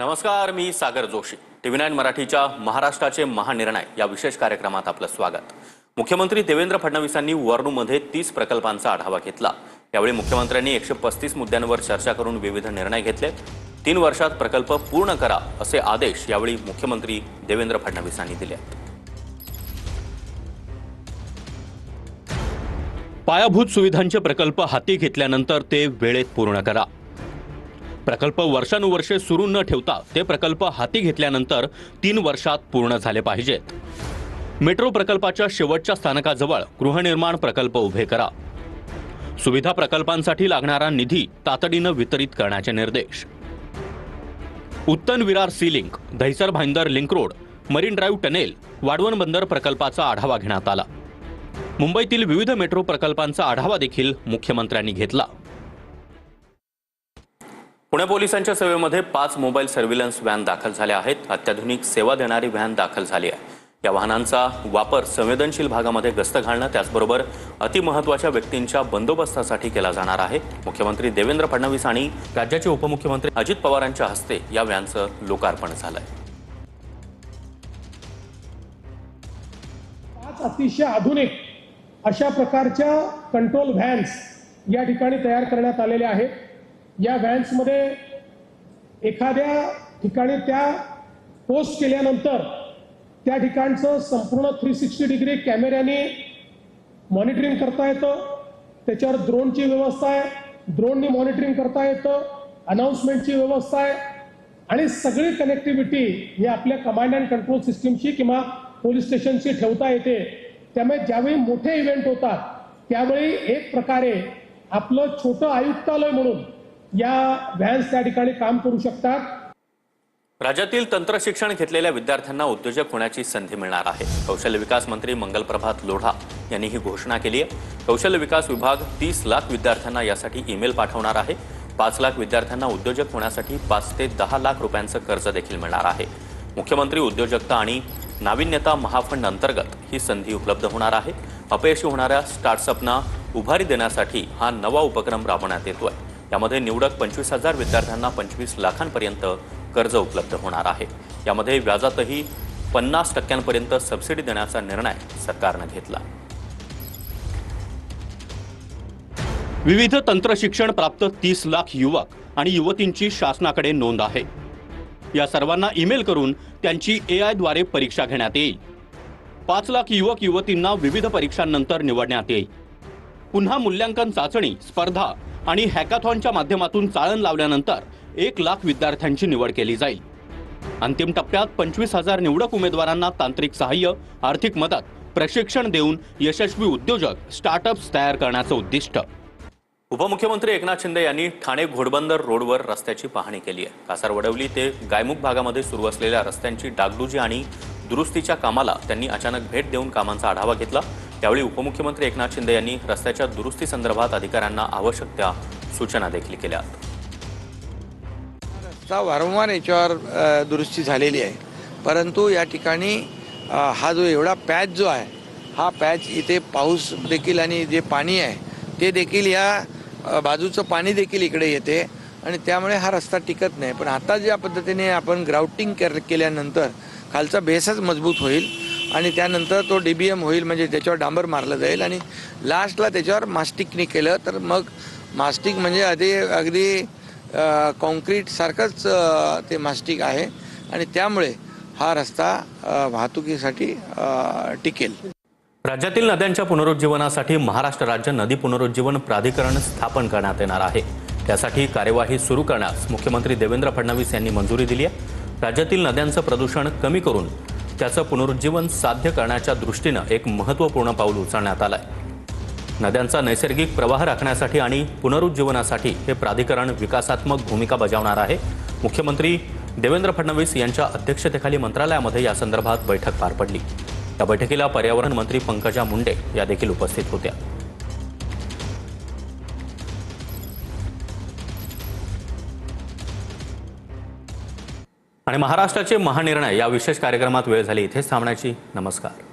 नमस्कार मी Sagar Joshi. TV nine मराठीच्या महाराष्ट्राचे महानिर्णय या विशेष कार्यक्रमात आपलं स्वागत. मुख्यमंत्री देवेंद्र फडणवीसांनी वर्णूमध्ये तीस प्रकल्पांचा आढावा घेतला. यावेळी मुख्यमंत्र्यांनी एकशे पस्तीस मुद्द्यांवर चर्चा करून विविध निर्णय घेतले. तीन वर्षात प्रकल्प पूर्ण करा असे आदेश यावेळी मुख्यमंत्री देवेंद्र फडणवीसांनी दिले. पायाभूत सुविधांचे प्रकल्प हाती घेतल्यानंतर ते वेळेत पूर्ण करा. प्रकल्प वर्षानुवर्षे सुरू न ठेवता ते प्रकल्प हाती घेतल्यानंतर तीन वर्षात पूर्ण झाले पाहिजेत. मेट्रो प्रकल्पाच्या शेवटच्या स्थानकाजवळ गृहनिर्माण प्रकल्प उभे करा. सुविधा प्रकल्पांसाठी लागणारा निधी तातडीनं वितरित करण्याचे निर्देश. Uttan Virar sea link Dahisar Bhayander link road marine drive tunnel Vadhavan बंदर प्रकल्पाचा आढावा घेण्यात आला. मुंबईतील विविध मेट्रो प्रकल्पांचा आढावा देखील मुख्यमंत्र्यांनी घेतला. पुणे पोलिसांच्या सेवेमध्ये पाच मोबाईल सर्व्हिलन्स व्हॅन दाखल झाल्या आहेत. अत्याधुनिक सेवा देणारी व्हॅन दाखल झाली आहे. या वाहनांचा वापर संवेदनशील भागामध्ये गस्त घालणं त्याचबरोबर अतिमहत्वाच्या व्यक्तींच्या बंदोबस्तासाठी केला जाणार आहे. मुख्यमंत्री देवेंद्र फडणवीस आणि राज्याचे उपमुख्यमंत्री अजित पवारांच्या हस्ते या व्हॅनचं लोकार्पण झालंय. पाच अतिशय आधुनिक अशा प्रकारच्या कंट्रोल व्हॅन्स या ठिकाणी तयार करण्यात आलेल्या आहेत. या व्हॅन्समध्ये एखाद्या ठिकाणी त्या पोस्ट केल्यानंतर त्या ठिकाणचं संपूर्ण थ्री सिक्स्टी डिग्री कॅमेऱ्याने मॉनिटरिंग करता येतं. त्याच्यावर ड्रोनची व्यवस्था आहे. ड्रोननी मॉनिटरिंग करता येतं. अनाऊन्समेंटची व्यवस्था आहे. आणि सगळी कनेक्टिव्हिटी ही आपल्या कमांड अँड कंट्रोल सिस्टीमशी किंवा पोलीस स्टेशनशी ठेवता येते. त्यामुळे ज्यावेळी मोठे इव्हेंट होतात त्यावेळी एक प्रकारे आपलं छोटं आयुक्तालय म्हणून या व्हॅन्स त्या ठिकाणी काम करू शकतात. राज्यातील तंत्र शिक्षण घेतलेल्या विद्यार्थ्यांना उद्योजक होण्याची संधी मिळणार आहे. कौशल्य विकास मंत्री मंगलप्रभात लोढा यांनी ही घोषणा केली आहे. कौशल्य विकास विभाग तीस लाख विद्यार्थ्यांना यासाठी ईमेल पाठवणार आहे. पाच लाख विद्यार्थ्यांना उद्योजक होण्यासाठी पाच ते दहा लाख रुपयांचं कर्ज देखील मिळणार आहे. मुख्यमंत्री उद्योजकता आणि नाविन्यता महाफंड अंतर्गत ही संधी उपलब्ध होणार आहे. अपयशी होणाऱ्या स्टार्टअपना उभारी देण्यासाठी हा नवा उपक्रम राबवण्यात येतोय. यामध्ये निवडक पंचवीस हजार विद्यार्थ्यांना पंचवीस लाखांपर्यंत कर्ज उपलब्ध होणार आहे. यामध्ये व्याजातही पन्नास टक्क्यांपर्यंत सबसिडी देण्याचा निर्णय सरकारनं घेतला. विविध तंत्र शिक्षण प्राप्त तीस लाख युवक आणि युवतींची शासनाकडे नोंद आहे. या सर्वांना ईमेल करून त्यांची ए आयद्वारे परीक्षा घेण्यात येईल. पाच लाख युवक युवतींना विविध परीक्षांनंतर निवडण्यात येईल. पुन्हा मूल्यांकन चाचणी स्पर्धा आणि हॅकाथॉनच्या माध्यमातून चाळण लावल्यानंतर एक लाख विद्यार्थ्यांची निवड केली जाईल. अंतिम टप्प्यात पंचवीस हजार निवडक उमेदवारांना तांत्रिक सहाय्य आर्थिक मदत प्रशिक्षण देऊन यशस्वी उद्योजक स्टार्टअप्स तयार करण्याचं उद्दिष्ट. उपमुख्यमंत्री एकनाथ शिंदे यांनी ठाणे घोडबंदर रोडवर रस्त्याची पाहणी केली आहे. कासार वडवली ते गायमुख भागामध्ये सुरू असलेल्या रस्त्यांची डागडुजी आणि दुरुस्तीच्या कामाला त्यांनी अचानक भेट देऊन कामांचा आढावा घेतला. त्यावेळी उपमुख्यमंत्री एकनाथ शिंदे यांनी रस्त्याच्या दुरुस्ती संदर्भात अधिकाऱ्यांना आवश्यक त्या सूचना देखील केल्या. रस्ता वारंवार याच्यावर दुरुस्ती झालेली आहे. परंतु या ठिकाणी हा जो एवढा पॅच जो आहे हा पॅच इथे पाऊस देखील आणि जे पाणी आहे ते देखील या बाजूचं पाणी देखील इकडे येते आणि त्यामुळे हा रस्ता टिकत नाही. पण आता ज्या पद्धतीने आपण ग्राउटिंग केल्यानंतर खालचा बेसच मजबूत होईल. आणि त्यानंतर तो डी बी एम होईल म्हणजे त्याच्यावर डांबर मारलं जाईल आणि लास्टला त्याच्यावर मास्टिकने केलं तर मग मास्टिक म्हणजे आधी अगदी कॉन्क्रीटसारखंच ते मास्टिक आहे. आणि त्यामुळे हा रस्ता वाहतुकीसाठी टिकेल. राज्यातील नद्यांच्या पुनरुज्जीवनासाठी महाराष्ट्र राज्य नदी पुनरुज्जीवन प्राधिकरण स्थापन करण्यात येणार आहे. त्यासाठी कार्यवाही सुरू करण्यास मुख्यमंत्री देवेंद्र फडणवीस यांनी मंजुरी दिली आहे. राज्यातील नद्यांचं प्रदूषण कमी करून त्याचं पुनरुज्जीवन साध्य करण्याच्या दृष्टीनं एक महत्त्वपूर्ण पाऊल उचलण्यात आलं आहे नद्यांचा नैसर्गिक प्रवाह राखण्यासाठी आणि पुनरुज्जीवनासाठी हे प्राधिकरण विकासात्मक भूमिका बजावणार आहे. मुख्यमंत्री देवेंद्र फडणवीस यांच्या अध्यक्षतेखाली मंत्रालयामध्ये या संदर्भात बैठक पार पडली. या बैठकीला पर्यावरण मंत्री पंकजा मुंडे या देखील उपस्थित होत्या. आणि महाराष्ट्राचे महानिर्णय या विशेष कार्यक्रमात वेळ झाली. इथेच थांबण्याची. नमस्कार.